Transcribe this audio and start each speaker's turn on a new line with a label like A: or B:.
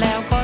A: แล้วก็